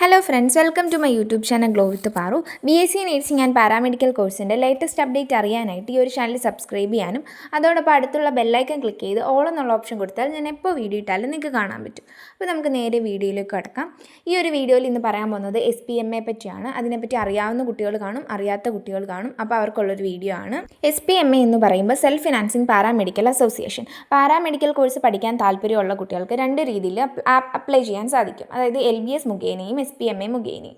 Hello friends welcome to my YouTube channel glow with Paru B S C nursing and paramedical കോഴ്സിന്റെ latest update അറിയാനായിട്ട് ഈ ഒരു channel subscribe ചെയ്യാനും അതോടൊപ്പം അടുത്തുള്ള ബെല്ലൈക്കൺ ക്ലിക്ക് ചെയ്ത് ഓൾ എന്നുള്ള ഓപ്ഷൻ കൊടുത്താൽ ഞാൻ എപ്പോൾ വീഡിയോ ഇട്ടാലും നിങ്ങൾക്ക് കാണാൻ പറ്റും. അപ്പോൾ നമുക്ക് നേരെ വീഡിയോയിലേക്ക് കടക്കാം. ഈ ഒരു വീഡിയോയിൽ ഇന്ന് പറയാൻ പോകുന്നത് എസ് പി എം എ പറ്റിയാണ്. അതിനെപ്പറ്റി അറിയാവുന്ന കുട്ടികൾ കാണും അറിയാത്ത കുട്ടികൾ കാണും. അപ്പോൾ അവർക്കുള്ളൊരു വീഡിയോ ആണ്. എസ് പി എം എ എന്ന് പറയുമ്പോൾ self financing paramedical association paramedical course പഠിക്കാൻ താല്പര്യമുള്ള കുട്ടികൾക്ക് രണ്ട് രീതിയിൽ അപ്ലൈ ചെയ്യാൻ സാധിക്കും. അതായത് എൽ ബി എസ് മുഖേനയും എസ് പി എം എ മുഖേനി.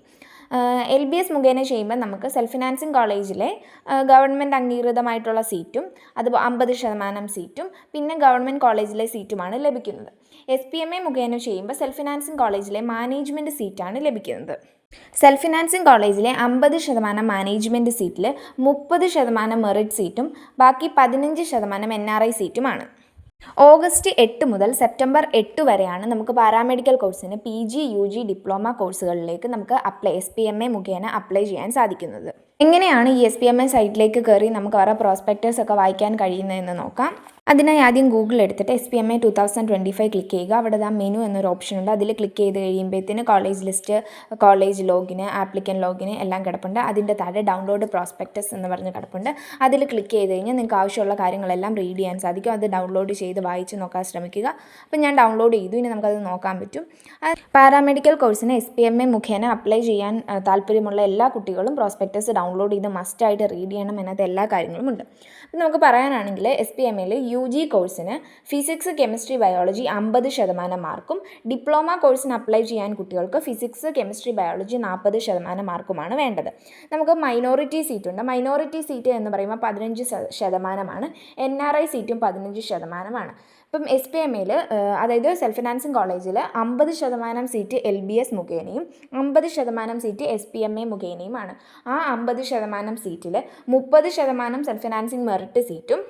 എൽ ബി എസ് മുഖേന ചെയ്യുമ്പോൾ നമുക്ക് സെൽഫ് ഫിനാൻസിങ് കോളേജിലെ ഗവൺമെന്റ് അംഗീകൃതമായിട്ടുള്ള സീറ്റും അത് അമ്പത് ശതമാനം സീറ്റും പിന്നെ ഗവൺമെന്റ് കോളേജിലെ സീറ്റുമാണ് ലഭിക്കുന്നത്. എസ് പി എം എ മുഖേന ചെയ്യുമ്പോൾ സെൽഫ് ഫിനാൻസിങ് കോളേജിലെ മാനേജ്മെന്റ് സീറ്റാണ് ലഭിക്കുന്നത്. സെൽഫ് ഫിനാൻസിങ് കോളേജിലെ അമ്പത് ശതമാനം മാനേജ്മെന്റ് സീറ്റിൽ മുപ്പത് ശതമാനം മെറിറ്റ് സീറ്റും ബാക്കി പതിനഞ്ച് ശതമാനം എൻ ആർ ഐ സീറ്റുമാണ്. ഓഗസ്റ്റ് എട്ട് മുതൽ സെപ്റ്റംബർ എട്ട് വരെയാണ് നമുക്ക് പാരാമെഡിക്കൽ കോഴ്സിന് P G U G diploma കോഴ്സുകളിലേക്ക് നമുക്ക് apply S P M A മുഖേന അപ്ലൈ ചെയ്യാൻ സാധിക്കുന്നത്. എങ്ങനെയാണ് ഈ എസ് പി എം എ സൈറ്റിലേക്ക് കയറി നമുക്ക് അവരുടെ പ്രോസ്പെക്റ്റേഴ്സ് ഒക്കെ വായിക്കാൻ കഴിയുന്നതെന്ന് നോക്കാം. അതിനായി ആദ്യം ഗൂഗിൾ എടുത്തിട്ട് S P M A two thousand twenty five click ചെയ്യുക. അവിടെ ആ മെനു എന്നൊരു ഓപ്ഷൻ ഉണ്ട്. അതിൽ ക്ലിക്ക് ചെയ്ത് കഴിയുമ്പോഴത്തേന് college list college login applicant login എല്ലാം കിടപ്പുണ്ട്. അതിന്റെ താഴെ ഡൗൺലോഡ് പ്രോസ്പെക്റ്റസ് എന്ന് പറഞ്ഞ് കിടപ്പുണ്ട്. അതിൽ ക്ലിക്ക് ചെയ്ത് കഴിഞ്ഞാൽ നിങ്ങൾക്ക് ആവശ്യമുള്ള കാര്യങ്ങളെല്ലാം റീഡ് ചെയ്യാൻ സാധിക്കും. അത് ഡൗൺലോഡ് ചെയ്ത് വായിച്ച് നോക്കാൻ ശ്രമിക്കുക. അപ്പോൾ ഞാൻ ഡൗൺലോഡ് ചെയ്തു. ഇനി നമുക്കത് നോക്കാൻ പറ്റും. പാരാമെഡിക്കൽ കോഴ്സിന് എസ് പി എം എ മുഖേന അപ്ലൈ ചെയ്യാൻ താല്പര്യമുള്ള എല്ലാ കുട്ടികളും പ്രോസ്പെക്റ്റസ് ഡൗൺലോഡ് ചെയ്ത് മസ്റ്റായിട്ട് റീഡ് ചെയ്യണം. എന്നത് എല്ലാ കാര്യങ്ങളും ഉണ്ട്. അപ്പം നമുക്ക് പറയാനാണെങ്കിൽ എസ് പി എം എയിൽ യു ജി കോഴ്സിന് ഫിസിക്സ് കെമിസ്ട്രി ബയോളജി അമ്പത് ശതമാനം മാർക്കും. ഡിപ്ലോമ കോഴ്സിന് അപ്ലൈ ചെയ്യാൻ കുട്ടികൾക്ക് ഫിസിക്സ് കെമിസ്ട്രി ബയോളജി നാൽപ്പത് ശതമാനം മാർക്കുമാണ് വേണ്ടത്. നമുക്ക് മൈനോറിറ്റി സീറ്റ് ഉണ്ട്. മൈനോറിറ്റി സീറ്റ് എന്ന് പറയുമ്പോൾ പതിനഞ്ച് ശതമാനമാണ്. എൻ ആർ ഐ സീറ്റും പതിനഞ്ച് ശതമാനമാണ്. ഇപ്പം എസ് പി എം എയിൽ അതായത് സെൽഫ് ഫിനാൻസിങ് കോളേജിൽ അമ്പത് ശതമാനം സീറ്റ് എൽ ബി എസ് മുഖേനയും അമ്പത് ശതമാനം seat S P M A മുഖേനയുമാണ്. ആ അമ്പത് ശതമാനം സീറ്റിൽ മുപ്പത് ശതമാനം സെൽഫ് ഫിനാൻസിങ് മെറിറ്റ് സീറ്റും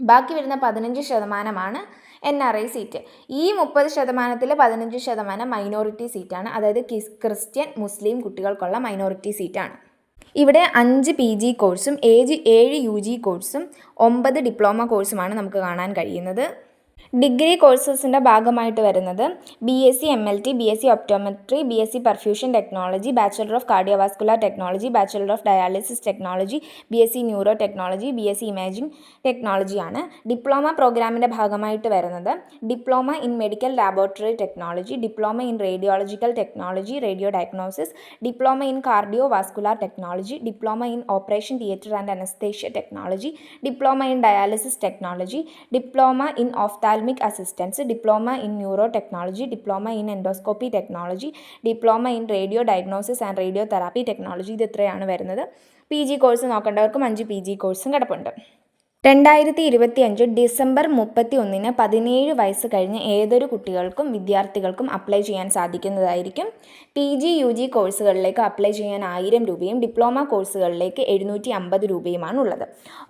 ബാക്കി വരുന്ന പതിനഞ്ച് ശതമാനമാണ് എൻ ആർ ഐ സീറ്റ് ഈ മുപ്പത് ശതമാനത്തിൽ പതിനഞ്ച് ശതമാനം മൈനോറിറ്റി സീറ്റാണ് അതായത് ക്രിസ്ത്യൻ മുസ്ലിം കുട്ടികൾക്കുള്ള മൈനോറിറ്റി സീറ്റാണ് ഇവിടെ അഞ്ച് പി ജി കോഴ്സും ഏഴ് ഏഴ് യു ജി കോഴ്സും ഒമ്പത് ഡിപ്ലോമ കോഴ്സുമാണ് നമുക്ക് കാണാൻ കഴിയുന്നത്. ഡിഗ്രി കോഴ്സസിന്റെ ഭാഗമായിട്ട് വരുന്നത് B S C M L T B S C optometry B S C perfusion technology bachelor of cardiovascular technology bachelor of dialysis technology B S C neuro technology B S C imaging ടെക്നോളജിയാണ് diploma പ്രോഗ്രാമിന്റെ ഭാഗമായിട്ട് വരുന്നത് diploma in medical laboratory technology diploma in radiological technology radio diagnosis diploma in cardio vascular technology diploma in operation theatre and anaesthesia technology diploma in dialysis technology diploma in ഓഫ്താൽ ophthalmic assistance diploma in neuro technology diploma in endoscopy technology diploma in radio diagnosis and radio therapy technology ഇത് ഇത്രയാണ് വരുന്നത്. P G course നോക്കേണ്ടവർക്കും അഞ്ച് P G കോഴ്സും കിടപ്പുണ്ട്. രണ്ടായിരത്തി ഇരുപത്തി അഞ്ച് December മുപ്പത്തി ഒന്നിന് പതിനേഴ് വയസ്സ് കഴിഞ്ഞ് ഏതൊരു കുട്ടികൾക്കും വിദ്യാർത്ഥികൾക്കും അപ്ലൈ ചെയ്യാൻ സാധിക്കുന്നതായിരിക്കും. പി ജി യു ജി കോഴ്സുകളിലേക്ക് അപ്ലൈ ചെയ്യാൻ ആയിരം രൂപയും ഡിപ്ലോമ കോഴ്സുകളിലേക്ക് എഴുന്നൂറ്റി അമ്പത് രൂപയുമാണ് ഉള്ളത്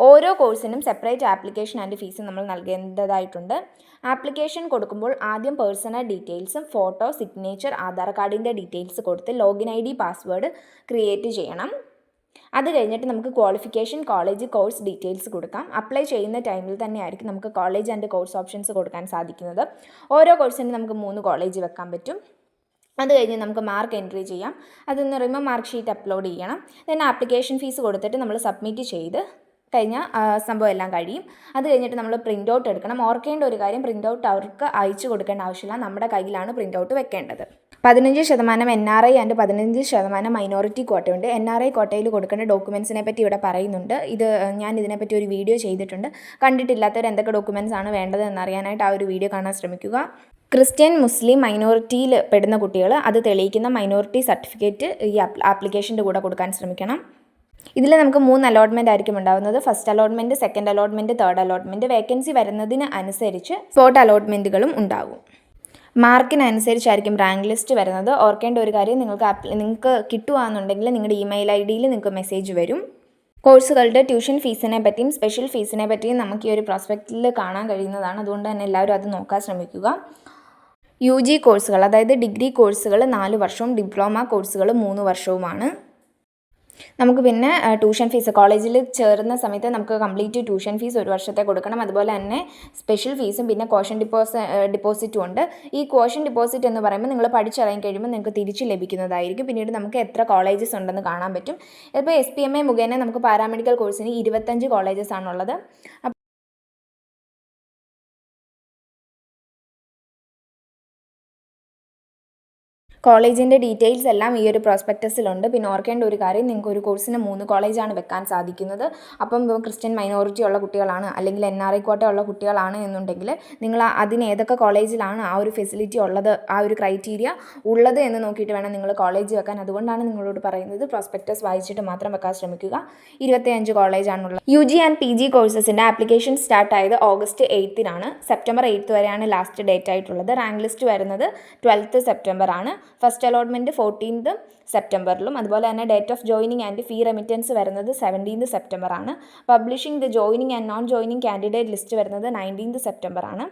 ഓരോ കോഴ്സിനും സെപ്പറേറ്റ് ആപ്ലിക്കേഷൻ ആൻഡ് ഫീസ് നമ്മൾ നൽകേണ്ടതായിട്ടുണ്ട്. ആപ്ലിക്കേഷൻ കൊടുക്കുമ്പോൾ ആദ്യം പേഴ്സണൽ ഡീറ്റെയിൽസും ഫോട്ടോ സിഗ്നേച്ചർ ആധാർ കാർഡിന്റെ ഡീറ്റെയിൽസ് കൊടുത്ത് login I D password create ചെയ്യണം. അത് കഴിഞ്ഞിട്ട് നമുക്ക് ക്വാളിഫിക്കേഷൻ കോളേജ് കോഴ്സ് ഡീറ്റെയിൽസ് കൊടുക്കാം. അപ്ലൈ ചെയ്യുന്ന ടൈമിൽ തന്നെ ആയിരിക്കും നമുക്ക് കോളേജ് ആൻഡ് കോഴ്സ് ഓപ്ഷൻസ് കൊടുക്കാൻ സാധിക്കുന്നത്. ഓരോ കോഴ്സിന് നമുക്ക് മൂന്ന് കോളേജ് വെക്കാൻ പറ്റും. അത് കഴിഞ്ഞ് നമുക്ക് മാർക്ക് എൻട്രി ചെയ്യാം. അതെന്ന് പറയുമ്പോൾ മാർക്ക് ഷീറ്റ് അപ്ലോഡ് ചെയ്യണം. ദെൻ ആപ്ലിക്കേഷൻ ഫീസ് കൊടുത്തിട്ട് നമ്മൾ സബ്മിറ്റ് ചെയ്ത് കഴിഞ്ഞാൽ സംഭവം എല്ലാം കഴിയും. അത് കഴിഞ്ഞിട്ട് നമ്മൾ പ്രിന്റ് ഔട്ട് എടുക്കണം. ഓർക്കേണ്ട ഒരു കാര്യം പ്രിന്റ് ഔട്ട് അവർക്ക് അയച്ചു കൊടുക്കേണ്ട ആവശ്യമില്ല. നമ്മുടെ കയ്യിലാണ് പ്രിന്റ് ഔട്ട് വെക്കേണ്ടത്. പതിനഞ്ച് ശതമാനം എൻ ആർ ഐ ആൻഡ് പതിനഞ്ച് ശതമാനം മൈനോറിറ്റി കോട്ടയുണ്ട്. എൻ ആർ ഐ കോട്ടയിൽ കൊടുക്കേണ്ട ഡോക്യുമെൻസിനെ പറ്റി ഇവിടെ പറയുന്നുണ്ട്. ഇത് ഞാൻ ഇതിനെപ്പറ്റി ഒരു വീഡിയോ ചെയ്തിട്ടുണ്ട്. കണ്ടിട്ടില്ലാത്തവർ എന്തൊക്കെ ഡോക്യുമെൻസ് ആണ് വേണ്ടത് എന്നറിയാനായിട്ട് ആ ഒരു വീഡിയോ കാണാൻ ശ്രമിക്കുക. ക്രിസ്ത്യൻ മുസ്ലിം മൈനോറിറ്റിയിൽ പെടുന്ന കുട്ടികൾ അത് തെളിയിക്കുന്ന മൈനോറിറ്റി സർട്ടിഫിക്കറ്റ് ഈ ആപ്ലിക്കേഷന്റെ കൂടെ കൊടുക്കാൻ ശ്രമിക്കണം. ഇതിൽ നമുക്ക് മൂന്ന് അലോട്ട്മെന്റ് ആയിരിക്കും ഉണ്ടാകുന്നത് first allotment second allotment third allotment vacancy വരുന്നതിന് അനുസരിച്ച് സ്പോട്ട് അലോട്ട്മെന്റുകളും ഉണ്ടാകും. മാർക്കിനനുസരിച്ചായിരിക്കും റാങ്ക് ലിസ്റ്റ് വരുന്നത്. ഓർക്കേണ്ട ഒരു കാര്യം നിങ്ങൾക്ക് നിങ്ങൾക്ക് കിട്ടുകയാണെന്നുണ്ടെങ്കിൽ നിങ്ങളുടെ ഇമെയിൽ ഐ ഡിയിൽ നിങ്ങൾക്ക് മെസ്സേജ് വരും. കോഴ്സുകളുടെ ട്യൂഷൻ ഫീസിനെ പറ്റിയും സ്പെഷ്യൽ ഫീസിനെ പറ്റിയും നമുക്ക് ഈ ഒരു പ്രോസ്പെക്റ്റിൽ കാണാൻ കഴിയുന്നതാണ്. അതുകൊണ്ട് തന്നെ എല്ലാവരും അത് നോക്കാൻ ശ്രമിക്കുക. യു ജി കോഴ്സുകൾ അതായത് ഡിഗ്രി കോഴ്സുകൾ നാല് വർഷവും ഡിപ്ലോമ കോഴ്സുകൾ മൂന്ന് വർഷവുമാണ്. നമുക്ക് പിന്നെ ട്യൂഷൻ ഫീസ് കോളേജിൽ ചേർന്ന സമയത്ത് നമുക്ക് കംപ്ലീറ്റ് ട്യൂഷൻ ഫീസ് ഒരു വർഷത്തെ കൊടുക്കണം. അതുപോലെ തന്നെ സ്പെഷ്യൽ ഫീസും പിന്നെ കോഷൻ ഡിപ്പോസ് ഡിപ്പോസിറ്റും ഉണ്ട്. ഈ കോഷൻ ഡിപ്പോസിറ്റ് എന്ന് പറയുമ്പോൾ നിങ്ങൾ പഠിച്ചിറങ്ങി കഴിയുമ്പോൾ നിങ്ങൾക്ക് തിരിച്ച് ലഭിക്കുന്നതായിരിക്കും. പിന്നീട് നമുക്ക് എത്ര കോളേജസ് ഉണ്ടെന്ന് കാണാൻ പറ്റും. ഇപ്പോൾ എസ് പി എം എ മുഖേന നമുക്ക് പാരാമെഡിക്കൽ കോഴ്സിന് ഇരുപത്തഞ്ച് കോളേജസ് ആണുള്ളത്. കോളേജിന്റെ ഡീറ്റെയിൽസ് എല്ലാം ഈ ഒരു പ്രോസ്പെക്ടസിലുണ്ട് പിന്നെ ഓർക്കേണ്ട ഒരു കാര്യം നിങ്ങൾക്ക് ഒരു കോഴ്സിന് മൂന്ന് കോളേജാണ് വെക്കാൻ സാധിക്കുന്നത്. അപ്പം ക്രിസ്ത്യൻ മൈനോറിറ്റി ഉള്ള കുട്ടികളാണ് അല്ലെങ്കിൽ എൻ ആർ ഐ കോട്ട ഉള്ള കുട്ടികളാണ് എന്നുണ്ടെങ്കിൽ നിങ്ങൾ അതിന് ഏതൊക്കെ കോളേജിലാണ് ആ ഒരു ഫെസിലിറ്റി ഉള്ളത് ആ ഒരു ക്രൈറ്റീരിയ ഉള്ളത് എന്ന് നോക്കിയിട്ട് വേണം നിങ്ങൾ കോളേജ് വെക്കാൻ. അതുകൊണ്ടാണ് നിങ്ങളോട് പറയുന്നത് പ്രോസ്പെക്ടസ് വായിച്ചിട്ട് മാത്രം വെക്കാൻ ശ്രമിക്കുക. ഇരുപത്തിയഞ്ച് കോളേജാണുള്ളത്. U G and P G കോഴ്സസിന്റെ application start ആയത് ഓഗസ്റ്റ് എയ്ത്തിനാണ് സെപ്റ്റംബർ എയ്ത്ത് വരെയാണ് ലാസ്റ്റ് ഡേറ്റ് ആയിട്ടുള്ളത്. റാങ്ക് ലിസ്റ്റ് വരുന്നത് ട്വൽത്ത് സെപ്റ്റംബർ ആണ്. ഫസ്റ്റ് അലോട്ട്മെന്റ് ഫോർട്ടീൻത് സെപ്റ്റംബറിലും. അതുപോലെ തന്നെ date of joining and fee remittance വരുന്നത് സെവന്റീൻത് സെപ്റ്റംബർ ആണ് publishing the joining and non joining candidate list വരുന്നത് നയന്റീൻത് സെപ്റ്റംബർ ആണ്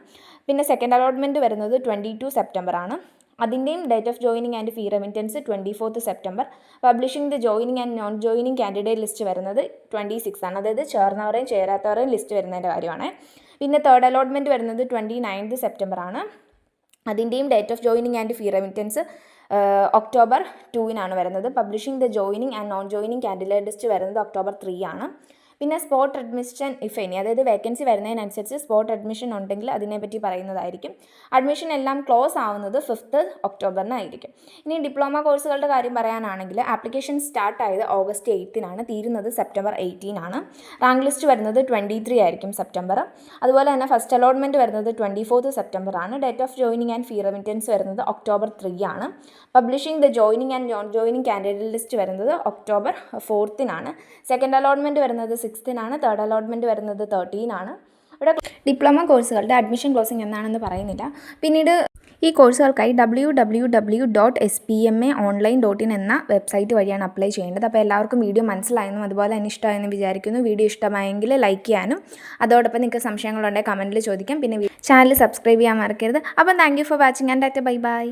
പിന്നെ സെക്കൻഡ് അലോട്ട്മെന്റ് വരുന്നത് ട്വന്റി ടു സെപ്റ്റംബർ ആണ് അതിന്റെയും date of joining and fee remittance twenty fourth September. Publishing the joining and non joining candidate list വരുന്നത് twenty six ആണ്. അതായത് ചേർന്നവരെയും ചേരാത്തവരെയും ലിസ്റ്റ് വരുന്നതിന്റെ കാര്യമാണ്. പിന്നെ തേർഡ് അലോട്ട്മെന്റ് വരുന്നത് ട്വന്റി നയൻത് സെപ്റ്റംബർ ആണ് അതിന്റെയും date of joining and fee remittance October ടൂവിനാണ് വരുന്നത്. Publishing the joining and non joining candidate list വരുന്നത് ഒക്ടോബർ ത്രീ ആണ്. പിന്നെ സ്പോട്ട് അഡ്മിഷൻ ഇഫ് എനി അതായത് വേക്കൻസി വരുന്നതിനനുസരിച്ച് സ്പോട്ട് അഡ്മിഷൻ ഉണ്ടെങ്കിൽ അതിനെപ്പറ്റി പറയുന്നതായിരിക്കും. അഡ്മിഷൻ എല്ലാം ക്ലോസ് ആവുന്നത് ഫിഫ്ത്ത് ഒക്ടോബറിനായിരിക്കും ഇനി ഡിപ്ലോമ കോഴ്സുകളുടെ കാര്യം പറയാനാണെങ്കിൽ ആപ്ലിക്കേഷൻ സ്റ്റാർട്ട് ആയത് ഓഗസ്റ്റ് എയ്ത്തിനാണ് തീരുന്നത് സെപ്റ്റംബർ എയ്റ്റീൻ ആണ് റാങ്ക് ലിസ്റ്റ് വരുന്നത് ട്വന്റി ത്രീ ആയിരിക്കും സെപ്റ്റംബർ അതുപോലെ തന്നെ ഫസ്റ്റ് അലോട്ട്മെന്റ് വരുന്നത് ട്വന്റി ഫോർത്ത് സെപ്റ്റംബർ ആണ് date of joining and fee remittance വരുന്നത് ഒക്ടോബർ ത്രീ ആണ് publishing the joining and joining candidate list വരുന്നത് ഒക്ടോബർ ഫോർത്തിനാണ് സെക്കൻഡ് അലോട്ട്മെന്റ് വരുന്നത് സിക്സ്തിനാണ് തേർഡ് അലോട്ട്മെന്റ് വരുന്നത് തേർട്ടീനാണ് ഇവിടെ ഡിപ്ലോമ കോഴ്സുകളുടെ അഡ്മിഷൻ ക്ലോസിംഗ് എന്നാണെന്ന് പറയുന്നില്ല. പിന്നീട് ഈ കോഴ്സുകൾക്കായി W W W dot S P M A online dot in എന്ന വെബ്സൈറ്റ് വഴിയാണ് അപ്ലൈ ചെയ്യേണ്ടത്. അപ്പോൾ എല്ലാവർക്കും വീഡിയോ മനസ്സിലായെന്നും അതുപോലെ തന്നെ ഇഷ്ടമായെന്ന് വിചാരിക്കുന്നു. വീഡിയോ ഇഷ്ടമായെങ്കിൽ ലൈക്ക് ചെയ്യാനും അതോടൊപ്പം നിങ്ങൾക്ക് സംശയങ്ങളുണ്ടെങ്കിൽ കമന്റിൽ ചോദിക്കാം. പിന്നെ ചാനൽ സബ്സ്ക്രൈബ് ചെയ്യാൻ മറക്കരുത്. അപ്പം thank you for watching and data bye by